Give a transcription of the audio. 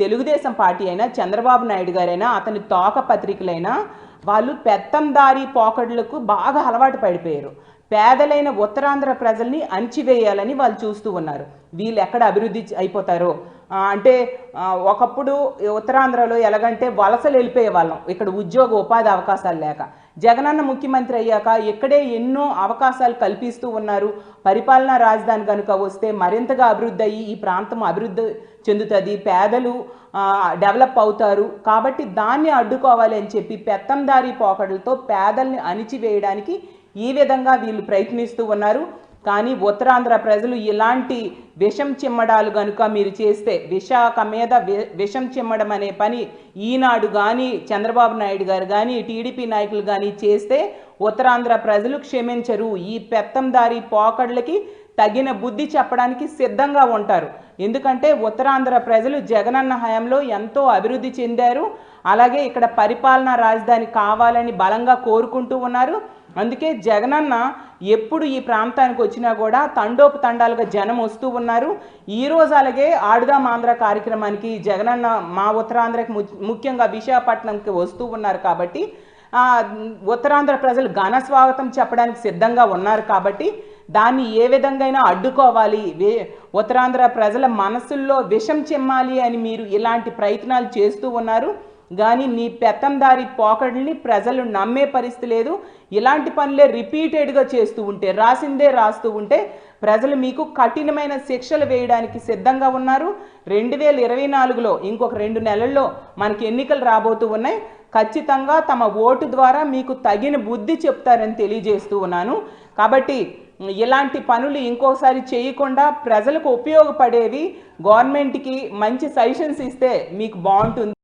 Telugu Desam party అయినా చంద్రబాబు నాయుడు గారైనా అతని తోక పత్రికలైనా వాళ్ళు పెత్తందారి పోకడులకు బాగా అలవాటు పడిపోయారు. పేదలైన ఉత్తరాంధ్ర ప్రజల్ని అణిచివేయాలని వాళ్ళు చూస్తూ ఉన్నారు. వీళ్ళు ఎక్కడ అభివృద్ధి అయిపోతారో? అంటే ఒకప్పుడు ఉత్తరాంధ్రలో ఎలాగంటే వలసలు వెళ్ళిపోయే వాళ్ళం ఇక్కడ ఉద్యోగ ఉపాధి అవకాశాలు లేక. జగనన్న ముఖ్యమంత్రి అయ్యాక ఇక్కడే ఎన్నో అవకాశాలు కల్పిస్తూ ఉన్నారు. పరిపాలనా రాజధాని కనుక వస్తే మరింతగా అభివృద్ధి అయ్యి ఈ ప్రాంతం అభివృద్ధి చెందుతుంది. పేదలు డెవలప్ అవుతారు. కాబట్టి దాన్ని అడ్డుకోవాలి అని చెప్పి పెత్తందారి పోకడలతో పేదల్ని అణిచివేయడానికి ఈ విధంగా వీళ్ళు ప్రయత్నిస్తూ ఉన్నారు. కానీ ఉత్తరాంధ్ర ప్రజలు ఇలాంటి విషం చిమ్మడాలు కనుక మీరు చేస్తే విశాఖ మీద వి- విషం చిమ్మడం అనే పని ఈనాడు కానీ చంద్రబాబు నాయుడు గారు కానీ టీడీపీ నాయకులు కానీ చేస్తే ఉత్తరాంధ్ర ప్రజలు క్షమించరు. ఈ పెత్తందారి పోకడ్లకి తగిన బుద్ధి చెప్పడానికి సిద్ధంగా ఉంటారు. ఎందుకంటే ఉత్తరాంధ్ర ప్రజలు జగనన్న హయాంలో ఎంతో అభివృద్ధి చెందారు. అలాగే ఇక్కడ పరిపాలనా రాజధాని కావాలని బలంగా కోరుకుంటూ ఉన్నారు. అందుకే జగనన్న ఎప్పుడు ఈ ప్రాంతానికి వచ్చినా కూడా తండోపు తండాలుగా జనం వస్తూ ఉన్నారు. ఈ రోజు అలాగే ఆడుదాం ఆంధ్ర కార్యక్రమానికి జగనన్న మా ఉత్తరాంధ్రకి ము- ముఖ్యంగా విశాఖపట్నంకి వస్తూ ఉన్నారు కాబట్టి ఉత్తరాంధ్ర ప్రజలు ఘన స్వాగతం చెప్పడానికి సిద్ధంగా ఉన్నారు కాబట్టి దాన్ని ఏ విధంగా అడ్డుకోవాలి. వే- ఉత్తరాంధ్ర ప్రజల మనసుల్లో విషం చెమ్మాలి అని మీరు ఇలాంటి ప్రయత్నాలు చేస్తూ ఉన్నారు. కానీ మీ పెత్తందారి పోకడల్ని ప్రజలు నమ్మే పరిస్థితి లేదు. ఇలాంటి పనులే రిపీటెడ్గా చేస్తూ ఉంటే రాసిందే రాస్తూ ఉంటే ప్రజలు మీకు కఠినమైన శిక్షలు వేయడానికి సిద్ధంగా ఉన్నారు. రెండు వేల ఇరవై నాలుగులో ఇంకొక రెండు నెలల్లో మనకి ఎన్నికలు రాబోతూ ఉన్నాయి. ఖచ్చితంగా తమ ఓటు ద్వారా మీకు తగిన బుద్ధి చెప్తారని తెలియజేస్తూ ఉన్నాను. కాబట్టి ఇలాంటి పనులు ఇంకోసారి చేయకుండా ప్రజలకు ఉపయోగపడేవి గవర్నమెంట్కి మంచి సజెషన్స్ ఇస్తే మీకు బాగుంటుంది.